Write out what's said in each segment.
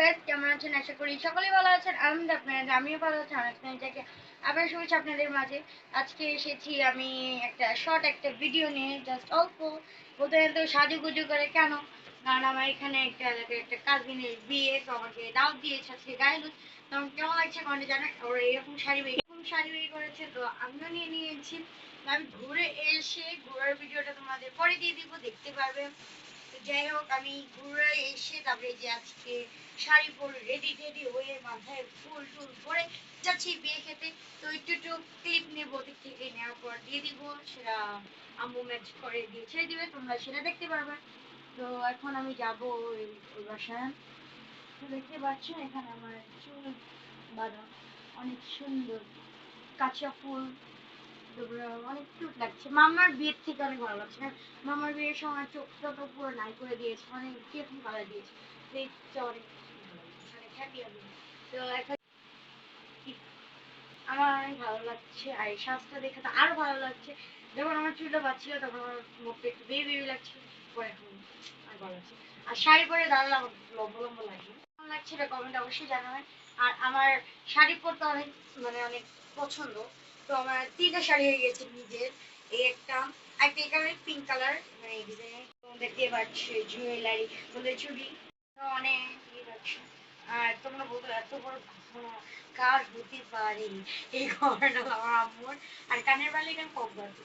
Guys কেমন আছেন? আশা করি সকলেই ভালো আছেন। আলহামদুলিল্লাহ, আপনারা আমিও ভালো আছি থেকে আবার আপনাদের মাঝে। আজকে এসেছি আমি একটা শর্ট একটা ভিডিও নিয়ে জাস্ট অল্প। তো সাজুগুজু করে কেন? কারণ আমার এখানে একটা একটা কাজিনের বিয়ে, তো আমাকে দাওয়াত দিয়েছে আজকে গায়ে তো কেমন লাগছে মানে জানেন। ওরা এরকম শাড়ি এরকম শাড়ি বের করেছে, তো আমিও নিয়ে নিয়েছি। আমি ঘুরে এসে ঘোরার ভিডিওটা তোমাদের পরে দিয়ে দিব, দেখতে পারবে যাই হোক, আমি ঘুরে এসে তারপরে যে আজকে শাড়ি পরে রেডি টেডি হয়ে মাথায় ফুল টুল পরে যাচ্ছি বিয়ে খেতে। তো একটু একটু ক্লিপ নেব দিক থেকে নেওয়ার পর দিয়ে দিব, সেটা আম্মু ম্যাচ করে দিয়ে ছেড়ে দিবে, তোমরা সেটা দেখতে পারবে। তো এখন আমি যাব ওই বাসায়। তো দেখতে পাচ্ছ এখানে আমার চুল বাঁধা, অনেক সুন্দর কাঁচা ফুল। অনেক কিউট লাগছে মামার বিয়ের থেকে অনেক ভালো লাগছে মামার বিয়ের সময় পুরো নাই করে দিয়েছে কীরকম কালার দিয়েছে অনেক অনেক আমার অনেক ভালো লাগছে আর দেখে তো আরও ভালো লাগছে যখন আমার চুলটা বাচ্ছিল তখন আমার মুখটা একটু বেবি বেবি লাগছিল পরে এখন আর ভালো লাগছে আর শাড়ি পরে দাঁড়ালে আমার লম্বা লম্বা লাগে কেমন লাগছে এটা কমেন্ট অবশ্যই জানাবেন আর আমার শাড়ি পরতে অনেক মানে অনেক পছন্দ। তো আমার তিনটা শাড়ি হয়ে গেছে নিজের। এই একটা একটা এখানে পিঙ্ক কালার মানে এই পাচ্ছি জুয়েলারি বলে চুড়ি অনেক ইয়ে লাগছে আর তোমরা বলতো এত বড় কার হতে পারে? এই আমার আম্মুর। আর কানের বালিটা কম করতে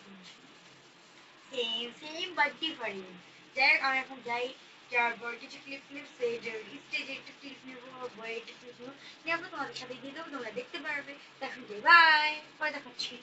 সেম সেম বাট ডিফারেন্ট যাই হোক, আমি এখন যাই। তারপর কিছু ক্লিপ ক্লিপ স্টেজে একটু ক্লিপ নেব বই একটু ক্লিপ নেব নিয়ে আমরা তোমাদের সাথে দিয়ে দেবো, তোমরা দেখতে পারবে তখন বাই পরে দেখাচ্ছি